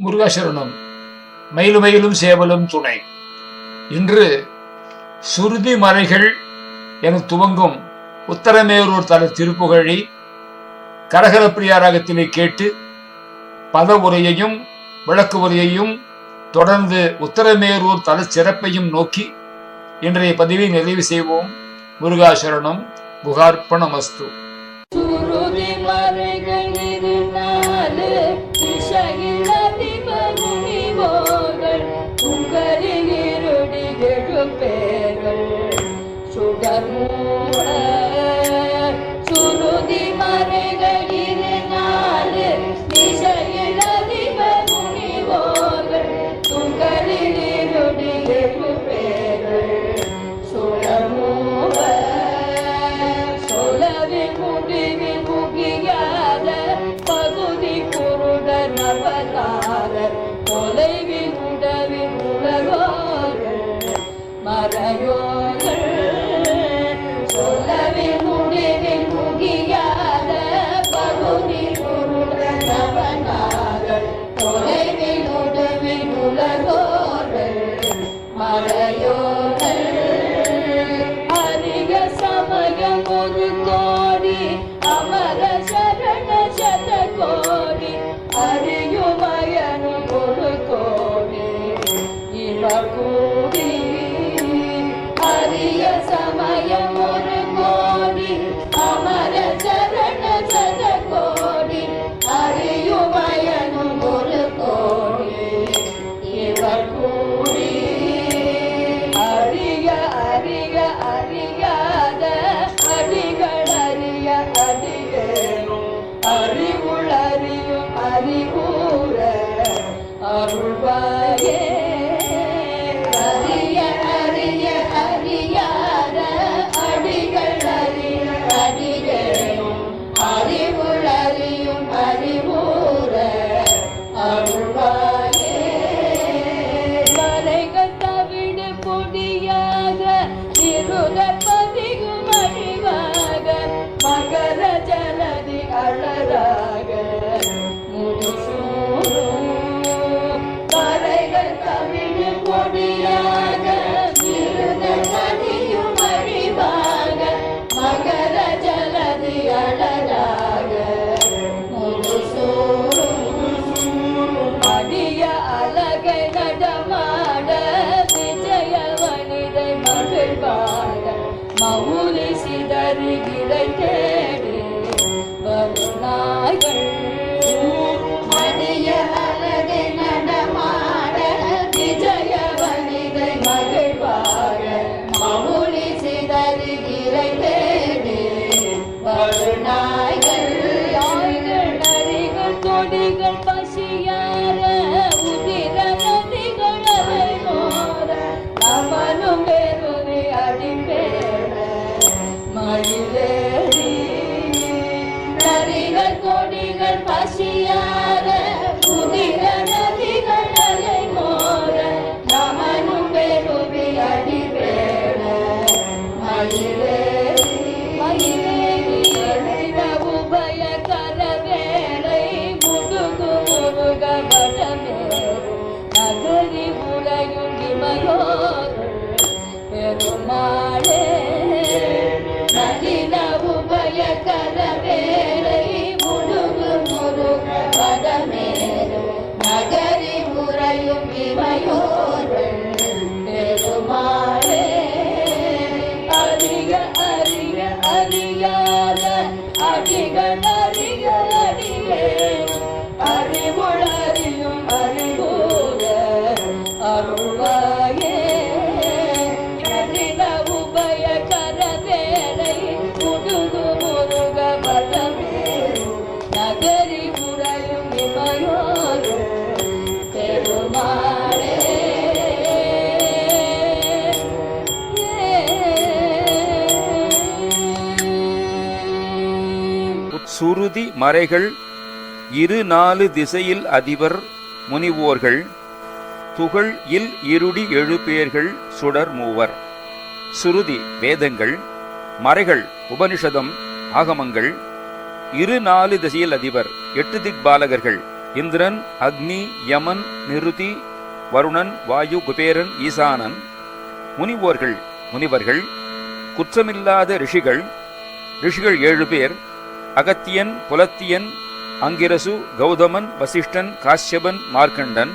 முருகாசரணம். மயிலுமயிலும் சேவலும் துணை. இன்று சுருதி மலைகள் என துவங்கும் உத்தரமேரூர் தல திருப்புகழி கரகலப்பிரியாராகத்திலே கேட்டு பத உரையையும் விளக்கு உரையையும் தொடர்ந்து உத்தரமேரூர் தல சிறப்பையும் நோக்கி இன்றைய பதிவை நிறைவு செய்வோம். முருகாசரணம் குகார்ப்பணமஸ்து Hallelujah. Deve வருநாய்கள் my God. சுருதி மறைகள் இரு நாலு திசையில் அதிபர் முனிவோர்கள் துகள் இல் இருடி எழுபேர்கள் சுடர் மூவர். சுருதி வேதங்கள் மறைகள் உபனிஷதம் ஆகமங்கள் இரு நாலு திசையில் அதிபர் எட்டு திக் பாலகர்கள் இந்திரன் அக்னி யமன் நிருதி வருணன் வாயு குபேரன் ஈசானன். முனிவோர்கள் முனிவர்கள் குற்றமில்லாத ரிஷிகள் ரிஷிகள் ஏழு பேர் அகத்தியன் புலத்தியன் அங்கிரசு கௌதமன் வசிஷ்டன் காஷ்யபன் மார்க்கண்டன்.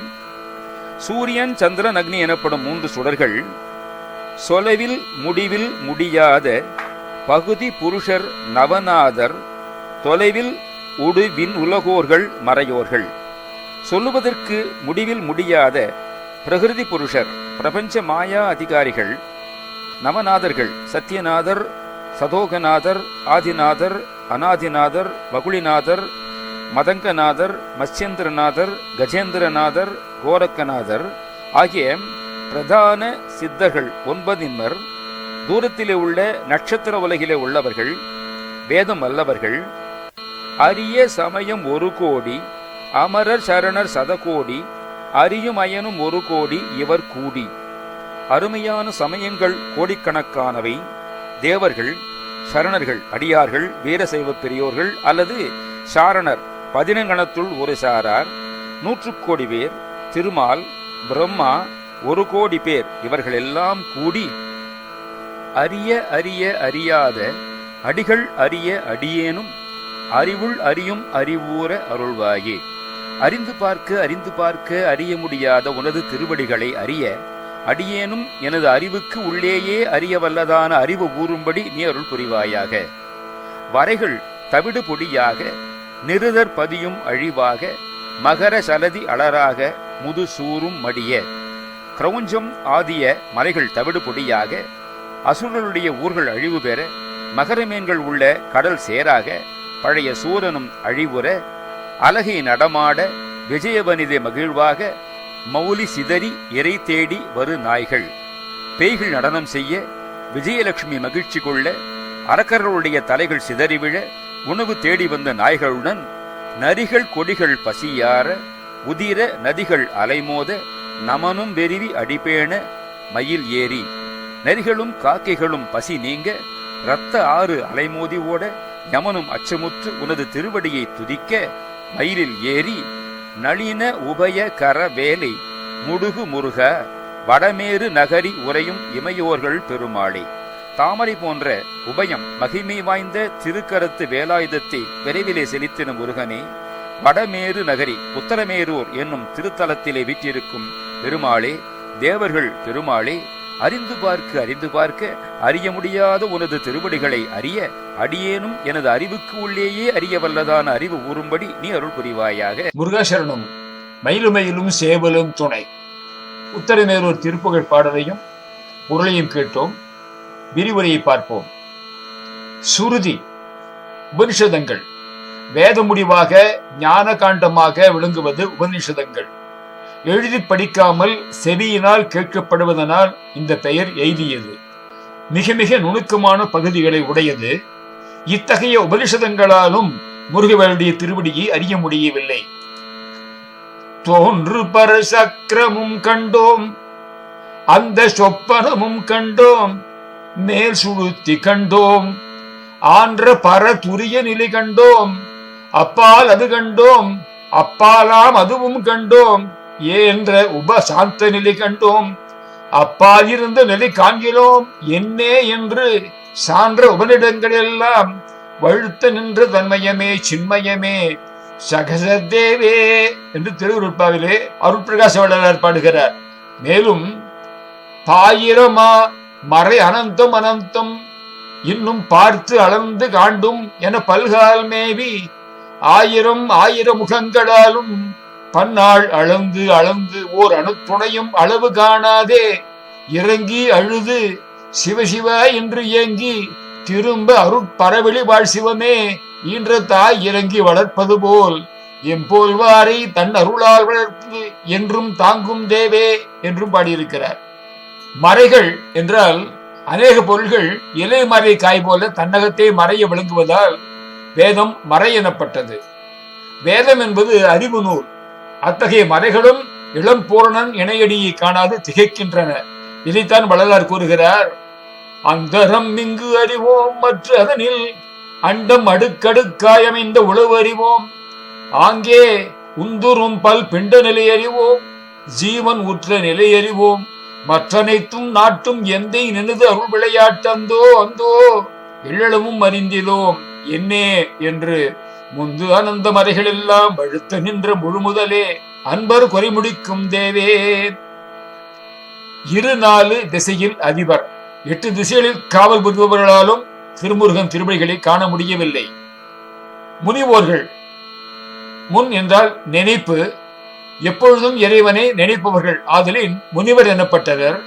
சூரியன் சந்திரன் அக்னி எனப்படும் மூன்று சுடர்கள் சொலவில் முடிவில் முடியாத பகுதி புருஷர் நவநாதர் தொலைவில் உடுவின் உலகோர்கள் மறையோர்கள். சொல்லுவதற்கு முடிவில் முடியாத பிரகிருதி புருஷர் பிரபஞ்ச மாயா அதிகாரிகள் நவநாதர்கள் சத்யநாதர் சதோகநாதர் ஆதிநாதர் அநாதிநாதர் வகுளிநாதர் மதங்கநாதர் மத்ஸ்யேந்திரநாதர் கஜேந்திரநாதர் கோரக்கநாதர் ஆகிய பிரதான சித்தர்கள் ஒன்பதின்மர் தூரத்திலே உள்ள நட்சத்திர உலகிலே உள்ளவர்கள் வேதம் அல்லவர்கள் அரிய சமயம் ஒரு கோடி அமரர் சரணர் சதகோடி அரியும் அயனும் ஒரு கோடி இவர் கூடி. அருமையான சமயங்கள் கோடிக்கணக்கானவை. தேவர்கள் சரணர்கள் அடியார்கள் வீரசைவ பெரியோர்கள் அல்லது சாரணர் பதினங்கணத்துள் ஒரு சாரார் நூற்று கோடி பேர் திருமால் பிரம்மா ஒரு கோடி பேர் இவர்கள் எல்லாம் கூடி அறிய அறிய அறியாத அடிகள் அறிய அடியேனும் அறிவுள் அறியும் அறிவூர அருள்வாயே. அறிந்து பார்க்க அறிந்து பார்க்க அறிய முடியாத உனது திருவடிகளை அறிய அடியேனும் எனது அறிவுக்கு உள்ளேயே அறிய வல்லதான அறிவு கூறும்படி நீ அருள் புரிவாயாக. வரைகள் தவிடு பொடியாக நிருதர் பதியும் அழிவாக மகர சலதி அலராக முது சூறும் மடிய. கிரௌஞ்சம் ஆதிய மலைகள் தவிடு பொடியாக அசுரனுடைய ஊர்கள் அழிவு பெற மகரமீன்கள் உள்ள கடல் சேராக பழைய சூரனும் அழிவுற அலகை நடமாட விஜயவனிதை மகிழ்வாக மௌலி சிதறி இறை தேடி வரு நாய்கள். பேய்கள் நடனம் செய்ய விஜயலட்சுமி மகிழ்ச்சி கொள்ள அரக்கர்களுடைய தலைகள் சிதறிவிழ உணவு தேடி வந்த நாய்களுடன் நரிகள் கொடிகள் பசியார உதிர நதிகள் அலைமோத நமனும் வெறிவி அடிபேண மயில் ஏறி. நரிகளும் காக்கைகளும் பசி நீங்க இரத்த ஆறு அலைமோதி ஓட யமனும் அச்சமுற்று உனது திருவடியை துதிக்க மயிலில் ஏறி நளின உபய கர வேலை முடுகு முருக வடமேறு நகரி உரையும் இமையோர்கள் பெருமாளே. தாமரை போன்ற உபயம் மகிமை வாய்ந்த திருக்கருத்து வேலாயுதத்தை விரைவிலே செலுத்தின முருகனே வடமேறு நகரி உத்தரமேரூர் என்னும் திருத்தலத்திலே வீற்றிருக்கும் பெருமாளே தேவர்கள் பெருமாளே அறிந்து பார்க்க அறிந்து பார்க்க அறிய முடியாத உனது திருவடிகளை அறிய அடியேனும் எனது அறிவுக்கு உள்ளேயே அறிய வல்லதான அறிவு ஊறும்படி நீ அருள் புரிவாயாக. முருகாசரணம் மயிலுமயிலும் சேவலும் துணை. உத்தரமேரூர் திருப்புகழ் பாடலையும் பொருளையும் கேட்டோம். விரிவுரையை பார்ப்போம். சுருதி உபனிஷதங்கள். வேத முடிவாக ஞான காண்டமாக விளங்குவது உபனிஷதங்கள். எழுதி படிக்காமல் செவியினால் கேட்கப்படுவதனால் இந்த பெயர் எய்தியது. மிக மிக நுணுக்கமான பகுதிகளை உடையது. இத்தகைய உபனிஷதங்களாலும் முருகவருடைய திருவடியை அறிய முடியவில்லை. தோன்று பர சக்கரமும் கண்டோம் அந்த சொப்பனமும் கண்டோம் மேல் சுழுத்தி கண்டோம் ஆன்ற பர துரிய நிலை கண்டோம் அப்பால் அது கண்டோம் அப்பாலாம் அதுவும் கண்டோம் ஏன்ற உப சாந்த நிலை கண்டோம் அப்பால் இருந்த நிலை காண்கிறோம். என்னே என்று சான்ற உபனிடங்களெல்லாம் வழுத்து நின்ற தன்மயமே சின்மயமே. சகசதேவே என்று திருவுருப்பாவிலே அருட்பிரகாச வள்ளலார் பாடுகிறார். மேலும் பாயிரமா மறை அனந்தம் அனந்தம் இன்னும் பார்த்து அளந்து காண்டும் என பல்கால் மேவி ஆயிரம் ஆயிரம் முகங்களாலும் பன்னாள் அளந்து அளந்து ஓர் அணுத்துணையும் அளவு காணாதே. இறங்கி அழுது சிவசிவ என்று ஏங்கி திரும்ப அருட்பரவெளி வாழ் சிவமே ஈன்ற தாய் இறங்கி வளர்ப்பது போல். எம்போல்வாரை தன் அருளால் வளர்த்து என்றும் தாங்கும் தேவே என்றும் பாடியிருக்கிறார். மறைகள் என்றால் அநேக பொருள்கள் இலை மறை காய் போல தன்னகத்தை மறைய விளங்குவதால் வேதம் மறை எனப்பட்டது. வேதம் என்பது அறிவு நூல். அத்தகைய மறைகளும் இளம் பூரணன் இணையடியை காணாது திகைக்கின்றன. இதைத்தான் வள்ளலார் கூறுகிறார். அந்தரம் இங்கு அறிவோம் மற்ற அதனில் அண்டம் அடுக்கடுக்காயமைந்த உழவு அறிவோம். ஆங்கே உந்துரும் பல் பிண்ட நிலை அறிவோம். ஜீவன் உற்ற நிலை அறிவோம். மற்றனைத்தும் நாட்டும் எந்தை நினது அருள் விளையாட்டந்தோ அந்தோ எள்ளளவும் அறிந்திலோம். என்னே என்று முந்து அனந்த மறைகள் வழுத்து நின்ற முழுமுதலே அன்பர் குறைமுடிக்கும் தேவே. இரு நாலு திசையில் அதிபர் எட்டு திசைகளில் காவல் புரிபவர்களாலும் திருமுருகன் திருமணிகளை காண முடியவில்லை. முனிவோர்கள் முன் என்றால் நினைப்பு எப்பொழுதும் இறைவனை நினைப்பவர்கள் ஆதலின் முனிவர் எனப்பட்டவர்.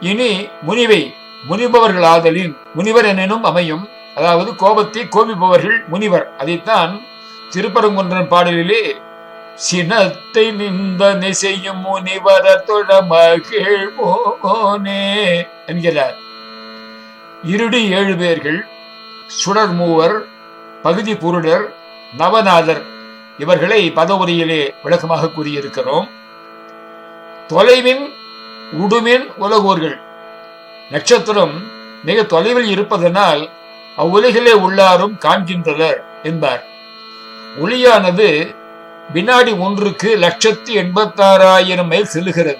இனி முனிவை முனிபவர்கள் ஆதலின் முனிவர் எனும் அமையும். அதாவது கோபத்தை கோபிப்பவர்கள் முனிவர். அதைத்தான் திருப்பரங்குன்றன் பாடலிலே சினத்தை நிந்தனை செய்யும் முனிவர தொழ மகிழ்வோனே என்கிறார். இருடி ஏழு பேர்கள் சுடர் மூவர் பகுதி புருடர் நவநாதர் இவர்களை பதவுரையிலே விளக்கமாக கூறியிருக்கிறோம். தொலைவின் உடுமின் உலகோர்கள். நட்சத்திரம் மிக தொலைவில் இருப்பதனால் அவ்வுலகிலே உள்ளாரும் காண்கின்றனர் என்பார். ஒளியானது வினாடி ஒன்றுக்கு லட்சத்தி எண்பத்தாறாயிரம் மைல் செல்லுகிறது.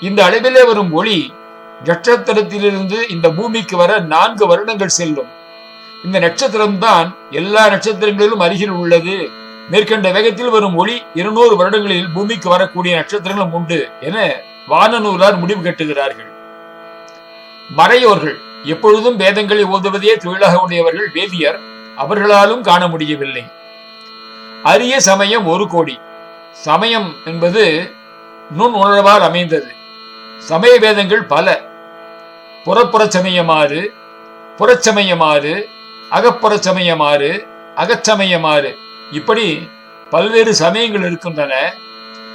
இந்த அளவிலே வரும் ஒளி நட்சத்திரத்திலிருந்து இந்த பூமிக்கு வர நான்கு வருடங்கள் செல்லும். இந்த நட்சத்திரம்தான் எல்லா நட்சத்திரங்களிலும் அருகில் உள்ளது. மேற்கண்ட வேகத்தில் வரும் ஒளி இருநூறு வருடங்களில் பூமிக்கு வரக்கூடிய நட்சத்திரங்களும் உண்டு என வானநூலார் முடிவு கட்டுகிறார்கள். மறையோர்கள் எப்பொழுதும் வேதங்களை ஓதுவதே தொழிலாக உடையவர்கள் வேதியர் அவர்களாலும் காண முடியவில்லை. அரிய சமயம் ஒரு கோடி. சமயம் என்பது நுண் உணர்வால் அமைந்தது. சமய வேதங்கள் பல. புறப்புற சமயமாறு புறச்சமயமாறு அகப்புற சமயமாறு அகச்சமயமாறு இப்படி பல்வேறு சமயங்கள் இருக்கின்றன.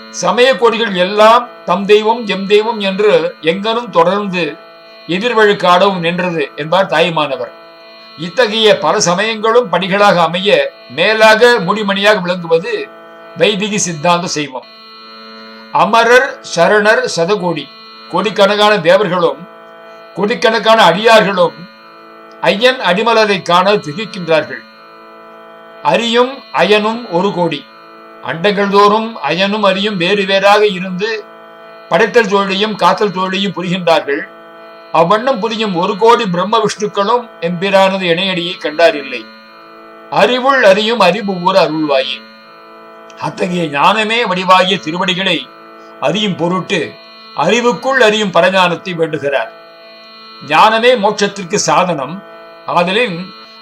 சமய கோடிகள் எல்லாம் தம் தெய்வம் எம் தெய்வம் என்று எங்கனும் தொடர்ந்து எதிர்வழுக்காடவும் நின்றது என்பார் தாயுமானவர். இத்தகைய பல சமயங்களும் படிகளாக அமைய மேலாக முடிமணியாக விளங்குவது வைதிக சித்தாந்த செய்வம். அமரர் சரணர் சதகோடி கோடிக்கணக்கான தேவர்களும் கோடிக்கணக்கான அடியார்களும் ஐயன் அடிமலரை காண திகிக்கின்றார்கள். அரியும் அயனும் ஒரு கோடி. அண்டங்கள் தோறும் அயனும் அரியும் வேறு வேறாக இருந்து படைத்தல் தோழியும் காத்தல் தோழியும் புரிகின்றார்கள். அவ்வண்ணம் புரியும் ஒரு கோடி பிரம்ம விஷ்ணுக்களும் எம்பிரானது இணையடியை கண்டார் இல்லை அறிவுள் அறியும் அறிவு ஊர் அருள்வாயே. அத்தகைய ஞானமே வடிவாகிய திருவடிகளை அறியும் பொருட்டு அறிவுக்குள் அறியும் பரஞானத்தை வேண்டுகிறார். ஞானமே மோட்சத்திற்கு சாதனம். ஆதலின்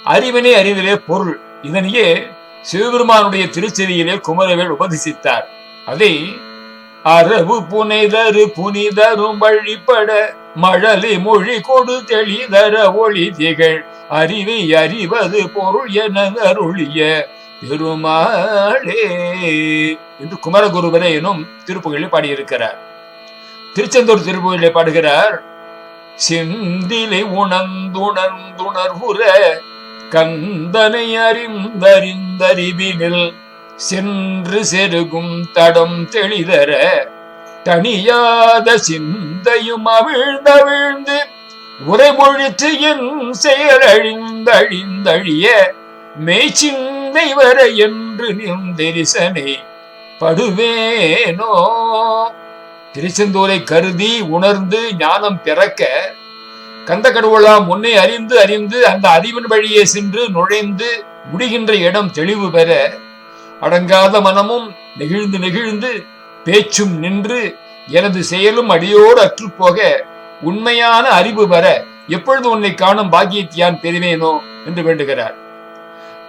அறிவினை அறிவிலே பொருள். இதனையே சிவபெருமானுடைய திருச்செவியிலே குமரவேல் உபதேசித்தார். அதை அரபு புனைதரு புனிதரும் வழிபட மழலை மொழி கொடு தெளிதர ஒளி திகழ். அறிவை அறிவது பொருள் என அருளிய பெருமாளே. என்று குமரகுருவரே எனும் திருப்புகளில் பாடியிருக்கிறார். திருச்செந்தூர் திருப்புகளிலே பாடுகிறார். சிந்திலை உணர்ந்துணர்ந்துணர்வுற கந்தனை அறிந்தறிந்தறிவினில் சென்று செருகும் தடம் தெளிதர தனியாத சிந்தையும் அவிழ்ந்தவிழ்ந்து உரைமொழித்து என் செயலழிந்தழிந்தழிய மெய்ச்சிந்தை வர என்று நின்றரிசனை படுவேனோ? திருச்செந்தூரை கருதி உணர்ந்து ஞானம் பிறக்க கந்த கடவுளாம் முன்னே அறிந்து அறிந்து அந்த அறிவின் வழியே சென்று நுழைந்து முடிகின்ற இடம் தெளிவு பெற அடங்காத மனமும் நெகிழ்ந்து நெகிழ்ந்து பேச்சும் நின்று எனது செயலும் அடியோடு அற்றுப்போக உண்மையான அறிவு வர எப்பொழுது உன்னை காணும் பாக்கியத்தியான் பெறுவேனோ என்று வேண்டுகிறார்.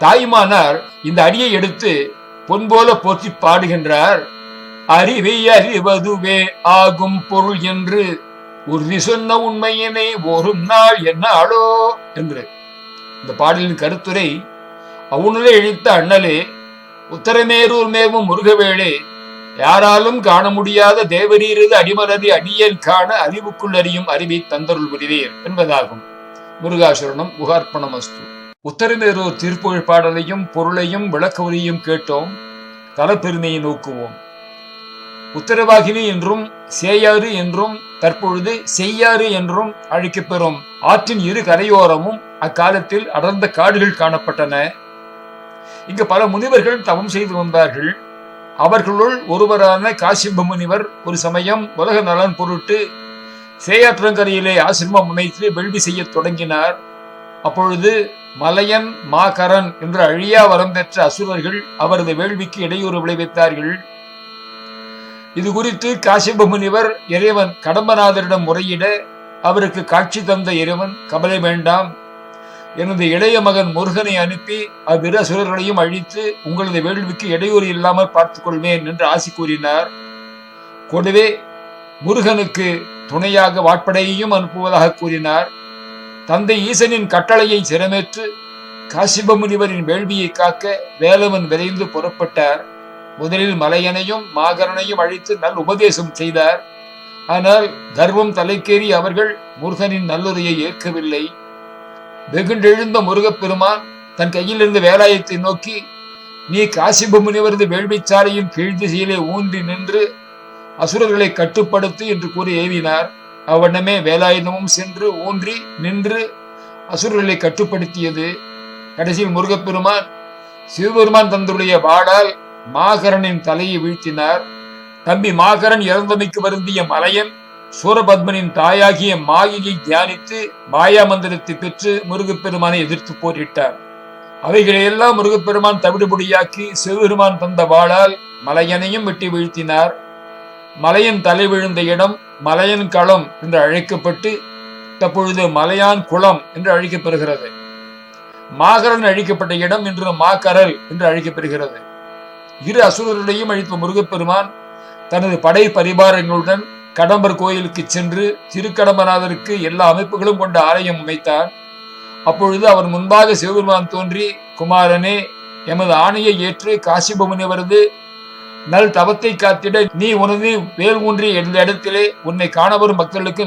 தாய்மானார் இந்த அடியை எடுத்து பொன் போல போற்றி பாடுகின்றார். அறிவை அறிவதுவே ஆகும் பொருள் என்று உறுதி சொன்ன உண்மையினை ஒரு நாள் என்னாளோ என்று. இந்த பாடலின் கருத்துரை அவுணரே இழித்த அண்ணலே உத்தரமேரூர் மேவும் முருகவேளே யாராலும் காண முடியாத தேவரீரது அடிமலரி அடியல் காண அறிவுக்குள் அறியும் அறிவை தந்தருள் புரிவீர் என்பதாகும். முருகாசுரணம் முகார்ப்பணம் அஸ்து. உத்தரமேரூர் திருப்புகழ் பாடலையும் பொருளையும் விளக்க உரையும் கேட்டோம். தலப்பெருமையை நோக்குவோம். உத்தரவாகினி என்றும் சேயாறு என்றும் தற்பொழுது செய்யாறு என்றும் அழைக்கப்பெறும் ஆற்றின் இரு கரையோரமும் அக்காலத்தில் அடர்ந்த காடுகள் காணப்பட்டன. இங்கு பல முனிவர்கள் தவம் செய்து வந்தார்கள். அவர்களுள் ஒருவரான காசிம்ப முனிவர் ஒரு சமயம் உலக நலன் பொருட்டு சேயாற்றங்கரையிலே ஆசிரமம் அமைத்து வேள்வி செய்யத் தொடங்கினார். அப்பொழுது மலையன் மாகரன் என்ற அழியா வரம் பெற்ற அசுரர்கள் அவரது வேள்விக்கு இடையூறு விளைவித்தார்கள். இது குறித்து காசிம்ப முனிவர் இறைவன் கடம்பநாதரிடம் முறையிட அவருக்கு காட்சி தந்த இறைவன் கவலை வேண்டாம் எனது இளைய மகன் முருகனை அனுப்பி அவ்விரசுரர்களையும் அழித்து உங்களது வேள்விக்கு இடையூறு இல்லாமல் பார்த்துக் கொள்வேன் என்று ஆசி கூறினார். கூடவே முருகனுக்கு துணையாக வாட்படையையும் அனுப்புவதாக கூறினார். தந்தை ஈசனின் கட்டளையை சிரமேற்று காசிப முனிவரின் வேள்வியை காக்க வேலவன் விரைந்து புறப்பட்டார். முதலில் மலையனையும் மாகரனையும் அழித்து நல் உபதேசம் செய்தார். ஆனால் கர்வம் தலைக்கேறி அவர்கள் முருகனின் நல்லுரையை ஏற்கவில்லை. வெகுண்டெழுந்த முருகப்பெருமான் தன் கையில் இருந்த வேலாயத்தை நோக்கி நீ காசிப முனிவரது வேள்விச்சாலையின் கீழ் திசையிலே ஊன்றி நின்று அசுரர்களை கட்டுப்படுத்து என்று கூறி ஏவினார். அவ்வண்ணமே வேலாயுதமும் சென்று ஊன்றி நின்று அசுரர்களை கட்டுப்படுத்தியது. கடைசியில் முருகப்பெருமான் சிவபெருமான் தந்துடைய வாடால் மாகரனின் தலையை வீழ்த்தினார். தம்பி மாகரன் இறந்தமைக்கு வருந்திய மலையன் சூரபத்மனின் தாயாகிய மாயையை தியானித்து மாயா மந்திரத்தை பெற்று முருகப்பெருமானை எதிர்த்து போரிட்டார். அவைகளையெல்லாம் முருகப்பெருமான் தவிடுபடியாக்கி சிவபெருமான் தந்த வாளால் மலையனையும் வெட்டி வீழ்த்தினார். மலையன் தலை விழுந்த இடம் மலையன் களம் என்று அழைக்கப்பட்டு தற்பொழுது மலையான் குளம் என்று அழைக்கப்பெறுகிறது மாகரன் அழிக்கப்பட்ட இடம் இன்று மாக்கரல் என்று அழைக்கப்பெறுகிறது இரு அசுரர்களையும் அழித்த முருகப்பெருமான் தனது படை பரிவாரங்களுடன் கடம்பர் கோயிலுக்கு சென்று திருக்கடம்பநாதருக்கு எல்லா அமைப்புகளும் கொண்ட ஆலயம் அமைத்தார். அப்பொழுது அவர் முன்பாக சிவபெருமான் தோன்றி குமாரனே எமது ஆணையை ஏற்று காசிப வருது நல் தவத்தை காத்திட நீ உனது வேல் ஊன்றிய எந்த இடத்திலே உன்னை காண வரும்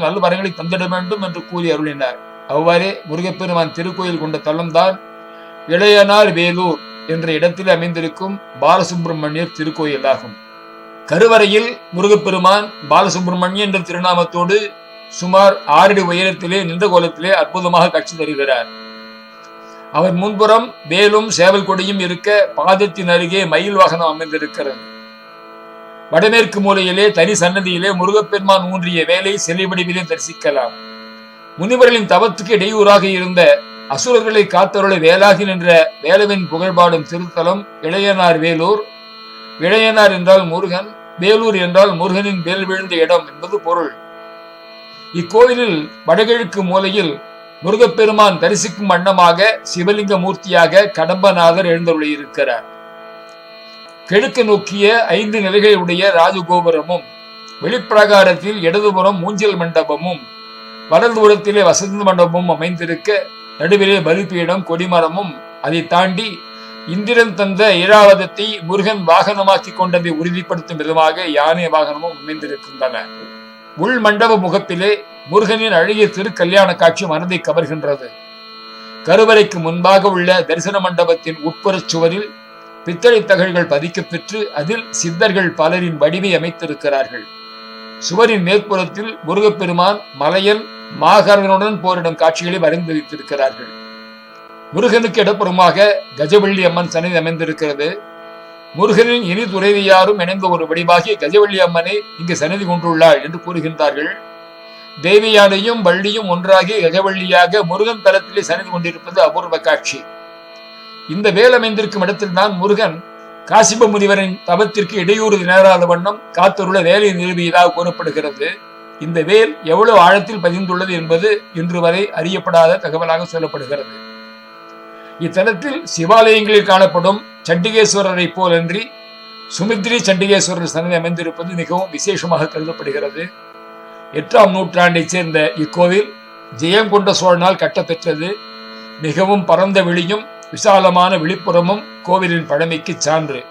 நல் வரங்களை தந்திட வேண்டும் என்று கூறி அருளினார். அவ்வாறே முருகப்பெருமான் திருக்கோயில் கொண்ட தலம்தான் இளையனார் வேலூர் என்ற இடத்தில் அமைந்திருக்கும் பாலசுப்பிரமணியர் திருக்கோயிலாகும். கருவறையில் முருகப்பெருமான் பாலசுப்பிரமணியம் என்ற திருநாமத்தோடு சுமார் ஆறடி உயரத்திலே நின்ற கோலத்திலே அற்புதமாக காட்சி தருகிறார். அவர் முன்புறம் வேலும் சேவல் கொடியும் இருக்க பாதத்தின் அருகே மயில் வாகனம் அமைந்திருக்கிறது. வடமேற்கு மூலையிலே தனி சன்னதியிலே முருகப்பெருமான் ஊன்றிய வேலை சிலை தரிசிக்கலாம். முனிவர்களின் தவத்துக்கு இடையூறாக இருந்த அசுரர்களை காத்தருளை வேலாகி நின்ற வேலவின் புகழ்பாடும் திருத்தலம் இளையனார் வேலூர். இளையனார் என்றால் முருகன் வேலூர் என்றால் முருகனின் வேல் விழுந்த இடம் என்பது பொருள். இக்கோயிலில் வடகிழக்கு மூலையில் முருகப்பெருமான் தரிசிக்கும் வண்ணமாக சிவலிங்க மூர்த்தியாக கடம்பநாதர் எழுந்தருளியிருக்கிறார். கிழக்கு நோக்கிய ஐந்து நிலைகளை உடைய ராஜகோபுரமும் வெளிப்பிரகாரத்தில் இடதுபுறம் மூஞ்சல் மண்டபமும் வலதுபுறத்திலே வசந்த மண்டபமும் அமைந்திருக்க நடுவிலே பலிப்பீடம் கொடிமரமும் அதை தாண்டி இந்திரன் தந்த ஈராவதத்தை முருகன் வாகனமாக்கி கொண்டதை உறுதிப்படுத்தும் விதமாக யானை வாகனமும் அமைந்திருக்கின்றன. உள் மண்டப முகப்பிலே முருகனின் அழகிய திருக்கல்யாண காட்சி மனதை கவர்கின்றது. கருவறைக்கு முன்பாக உள்ள தரிசன மண்டபத்தின் உட்புறச் சுவரில் பித்தளை தகழ்கள் பதிக்கப்பெற்று அதில் சித்தர்கள் பலரின் வடிவை அமைத்திருக்கிறார்கள். சுவரின் மேற்புறத்தில் முருகப்பெருமான் மலையன் மாகரனுடன் போரிடும் காட்சிகளை வரைந்து வைத்திருக்கிறார்கள் முருகனுக்கு இடப்புறமாக கஜவள்ளி அம்மன் சன்னதி அமைந்திருக்கிறது. முருகனின் இனி துறைவியாரும் இணைந்த ஒரு வடிவாகி கஜவள்ளி அம்மனை இங்கு சன்னதி கொண்டுள்ளாள் என்று கூறுகின்றார்கள். தேவியானையும் வள்ளியும் ஒன்றாகி கஜவள்ளியாக முருகன் தலத்திலே சன்னதி கொண்டிருப்பது அபூர்வ காட்சி. இந்த வேல் அமைந்திருக்கும் இடத்தில்தான் முருகன் காசிப முனிவரின் தவத்திற்கு இடையூறு நேராத வண்ணம் காத்தருள வேலை நிறுவியதாக கூறப்படுகிறது. இந்த வேல் எவ்வளவு ஆழத்தில் பதிந்துள்ளது என்பது இன்று வரை அறியப்படாத தகவலாக சொல்லப்படுகிறது. இத்தலத்தில் சிவாலயங்களில் காணப்படும் சண்டிகேஸ்வரரை போலன்றி சுமித்ரி சண்டிகேஸ்வரர் சன்னதி அமைந்திருப்பது மிகவும் விசேஷமாக கருதப்படுகிறது. எட்டாம் நூற்றாண்டைச் சேர்ந்த இக்கோவில் ஜெயங்கொண்ட சோழனால் கட்டப்பெற்றது. மிகவும் பரந்த வெளியும் விசாலமான வெளிப்புறமும் கோவிலின் பழமைக்கு சான்று.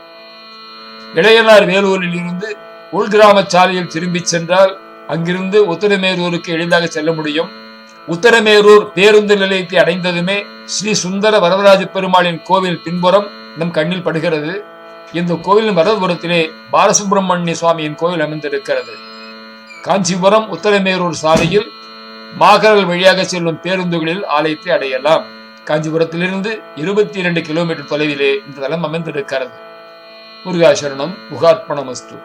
இளையனார் வேலூரில் இருந்து உள்கிராம சாலையில் திரும்பிச் சென்றால் அங்கிருந்து உத்தரமேரூருக்கு எளிதாக செல்ல முடியும். உத்தரமேரூர் பேருந்து நிலையத்தை அடைந்ததுமே ஸ்ரீ சுந்தர வரதராஜ பெருமாளின் கோவில் பின்புறம் நம் கண்ணில் படுகிறது. இந்த கோவிலின் வரதுபுறத்திலே பாலசுப்பிரமணிய சுவாமியின் கோவில் அமைந்திருக்கிறது. காஞ்சிபுரம் உத்தரமேரூர் சாலையில் மாகரல் வழியாக செல்லும் பேருந்துகளில் ஆலயத்தை அடையலாம். காஞ்சிபுரத்திலிருந்து இருபத்தி இரண்டு கிலோமீட்டர் தொலைவிலே இந்த தலம் அமைந்திருக்கிறது. முருகாசரணம் முகார்ப்பணமஸ்து